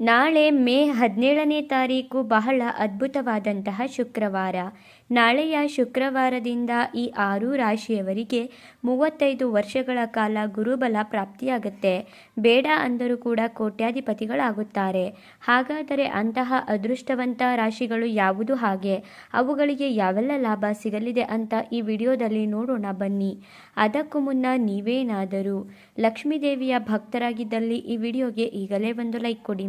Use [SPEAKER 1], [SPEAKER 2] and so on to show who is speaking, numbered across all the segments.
[SPEAKER 1] ನಾಳೆ ಮೇ ಹದಿನೇಳನೇ ತಾರೀಕು ಬಹಳ ಅದ್ಭುತವಾದಂತಹ ಶುಕ್ರವಾರ. ನಾಳೆಯ ಶುಕ್ರವಾರದಿಂದ ಈ ಆರು ರಾಶಿಯವರಿಗೆ ಮೂವತ್ತೈದು ವರ್ಷಗಳ ಕಾಲ ಗುರುಬಲ ಪ್ರಾಪ್ತಿಯಾಗುತ್ತೆ. ಬೇಡ ಅಂದರೂ ಕೂಡ ಕೋಟ್ಯಾಧಿಪತಿಗಳಾಗುತ್ತಾರೆ. ಹಾಗಾದರೆ ಅಂತಹ ಅದೃಷ್ಟವಂತ ರಾಶಿಗಳು ಯಾವುದು ಹಾಗೆ? ಅವುಗಳಿಗೆ ಯಾವೆಲ್ಲ ಲಾಭ ಸಿಗಲಿದೆ ಅಂತ ಈ ವಿಡಿಯೋದಲ್ಲಿ ನೋಡೋಣ ಬನ್ನಿ. ಅದಕ್ಕೂ ಮುನ್ನ ನೀವೇನಾದರೂ ಲಕ್ಷ್ಮೀದೇವಿಯ ಭಕ್ತರಾಗಿದ್ದಲ್ಲಿ ಈ ವಿಡಿಯೋಗೆ ಈಗಲೇ ಒಂದು ಲೈಕ್ ಕೊಡಿ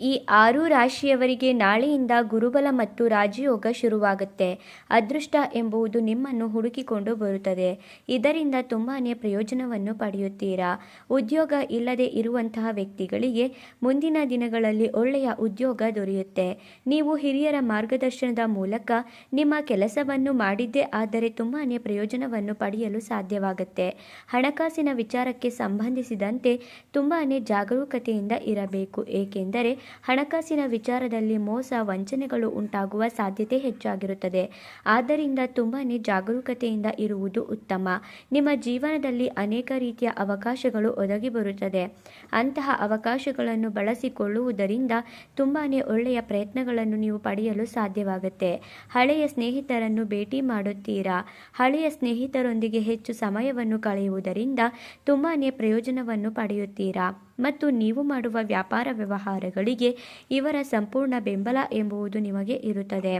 [SPEAKER 1] ಈ ಆರು ರಾಶಿಯವರಿಗೆ ನಾಳೆಯಿಂದ ಗುರುಬಲ ಮತ್ತು ರಾಜಯೋಗ ಶುರುವಾಗುತ್ತೆ. ಅದೃಷ್ಟ ಎಂಬುದು ನಿಮ್ಮನ್ನು ಹುಡುಕಿಕೊಂಡು ಬರುತ್ತದೆ. ಇದರಿಂದ ತುಂಬಾ ಪ್ರಯೋಜನವನ್ನು ಪಡೆಯುತ್ತೀರಾ? ಉದ್ಯೋಗ ಇಲ್ಲದೆ ಇರುವಂತಹ ವ್ಯಕ್ತಿಗಳಿಗೆ ಮುಂದಿನ ದಿನಗಳಲ್ಲಿ ಒಳ್ಳೆಯ ಉದ್ಯೋಗ ದೊರೆಯುತ್ತೆ. ನೀವು ಹಿರಿಯರ ಮಾರ್ಗದರ್ಶನದ ಮೂಲಕ ನಿಮ್ಮ ಕೆಲಸವನ್ನು ಮಾಡಿದ್ದೇ ಆದರೆ ತುಂಬಾ ಪ್ರಯೋಜನವನ್ನು ಪಡೆಯಲು ಸಾಧ್ಯವಾಗುತ್ತೆ. ಹಣಕಾಸಿನ ವಿಚಾರಕ್ಕೆ ಸಂಬಂಧಿಸಿದಂತೆ ತುಂಬಾ ಜಾಗರೂಕತೆಯಿಂದ ಇರಬೇಕು. ಏಕೆಂದರೆ ಹಣಕಾಸಿನ ವಿಚಾರದಲ್ಲಿ ಮೋಸ, ವಂಚನೆಗಳು ಉಂಟಾಗುವ ಸಾಧ್ಯತೆ ಹೆಚ್ಚಾಗಿರುತ್ತದೆ. ಆದ್ದರಿಂದ ತುಂಬಾ ಜಾಗರೂಕತೆಯಿಂದ ಇರುವುದು ಉತ್ತಮ. ನಿಮ್ಮ ಜೀವನದಲ್ಲಿ ಅನೇಕ ರೀತಿಯ ಅವಕಾಶಗಳು ಒದಗಿ ಬರುತ್ತದೆ. ಅಂತಹ ಅವಕಾಶಗಳನ್ನು ಬಳಸಿಕೊಳ್ಳುವುದರಿಂದ ತುಂಬಾ ಒಳ್ಳೆಯ ಪ್ರಯತ್ನಗಳನ್ನು ನೀವು ಪಡೆಯಲು ಸಾಧ್ಯವಾಗುತ್ತೆ. ಹಳೆಯ ಸ್ನೇಹಿತರನ್ನು ಭೇಟಿ ಮಾಡುತ್ತೀರಾ? ಹಳೆಯ ಸ್ನೇಹಿತರೊಂದಿಗೆ ಹೆಚ್ಚು ಸಮಯವನ್ನು ಕಳೆಯುವುದರಿಂದ ತುಂಬಾ ಪ್ರಯೋಜನವನ್ನು ಪಡೆಯುತ್ತೀರಾ? ಮತ್ತು ನೀವು ಮಾಡುವ ವ್ಯಾಪಾರ ವ್ಯವಹಾರಗಳಿಗೆ ಇವರ ಸಂಪೂರ್ಣ ಬೆಂಬಲ ಎಂಬುದು ನಿಮಗೆ ಇರುತ್ತದೆ.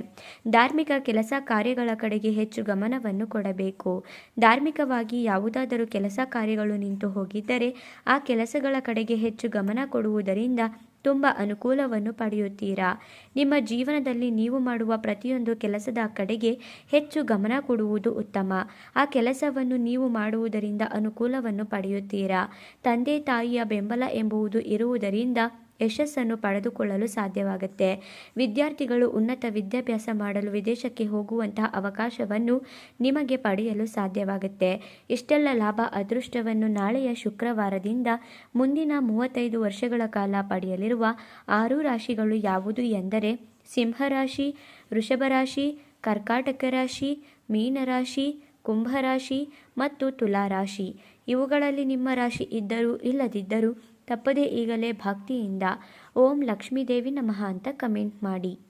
[SPEAKER 1] ಧಾರ್ಮಿಕ ಕೆಲಸ ಕಾರ್ಯಗಳ ಕಡೆಗೆ ಹೆಚ್ಚು ಗಮನವನ್ನು ಕೊಡಬೇಕು. ಧಾರ್ಮಿಕವಾಗಿ ಯಾವುದಾದರೂ ಕೆಲಸ ಕಾರ್ಯಗಳು ನಿಂತು ಹೋಗಿದ್ದರೆ ಆ ಕೆಲಸಗಳ ಕಡೆಗೆ ಹೆಚ್ಚು ಗಮನ ಕೊಡುವುದರಿಂದ ತುಂಬ ಅನುಕೂಲವನ್ನು ಪಡೆಯುತ್ತೀರಾ? ನಿಮ್ಮ ಜೀವನದಲ್ಲಿ ನೀವು ಮಾಡುವ ಪ್ರತಿಯೊಂದು ಕೆಲಸದ ಕಡೆಗೆ ಹೆಚ್ಚು ಗಮನ ಕೊಡುವುದು ಉತ್ತಮ. ಆ ಕೆಲಸವನ್ನು ನೀವು ಮಾಡುವುದರಿಂದ ಅನುಕೂಲವನ್ನು ಪಡೆಯುತ್ತೀರಾ? ತಂದೆ ತಾಯಿಯ ಬೆಂಬಲ ಎಂಬುವುದು ಇರುವುದರಿಂದ ಯಶಸ್ಸನ್ನು ಪಡೆದುಕೊಳ್ಳಲು ಸಾಧ್ಯವಾಗುತ್ತೆ. ವಿದ್ಯಾರ್ಥಿಗಳು ಉನ್ನತ ವಿದ್ಯಾಭ್ಯಾಸ ಮಾಡಲು ವಿದೇಶಕ್ಕೆ ಹೋಗುವಂತಹ ಅವಕಾಶವನ್ನು ನಿಮಗೆ ಪಡೆಯಲು ಸಾಧ್ಯವಾಗುತ್ತೆ. ಇಷ್ಟೆಲ್ಲ ಲಾಭ ಅದೃಷ್ಟವನ್ನು ನಾಳೆಯ ಶುಕ್ರವಾರದಿಂದ ಮುಂದಿನ ಮೂವತ್ತೈದು ವರ್ಷಗಳ ಕಾಲ ಪಡೆಯಲಿರುವ ಆರು ರಾಶಿಗಳು ಯಾವುದು ಎಂದರೆ ಸಿಂಹರಾಶಿ ವೃಷಭ ರಾಶಿ ಕರ್ಕಾಟಕ ರಾಶಿ, ಮೀನರಾಶಿ, ಕುಂಭರಾಶಿ ಮತ್ತು ತುಲಾರಾಶಿ. ಇವುಗಳಲ್ಲಿ ನಿಮ್ಮ ರಾಶಿ ಇದ್ದರೂ ಇಲ್ಲದಿದ್ದರೂ ತಪ್ಪದೇ ಈಗಲೇ ಭಕ್ತಿಯಿಂದ ಓಂ ಲಕ್ಷ್ಮೀದೇವಿ ನಮಃ ಅಂತ ಕಮೆಂಟ್ ಮಾಡಿ.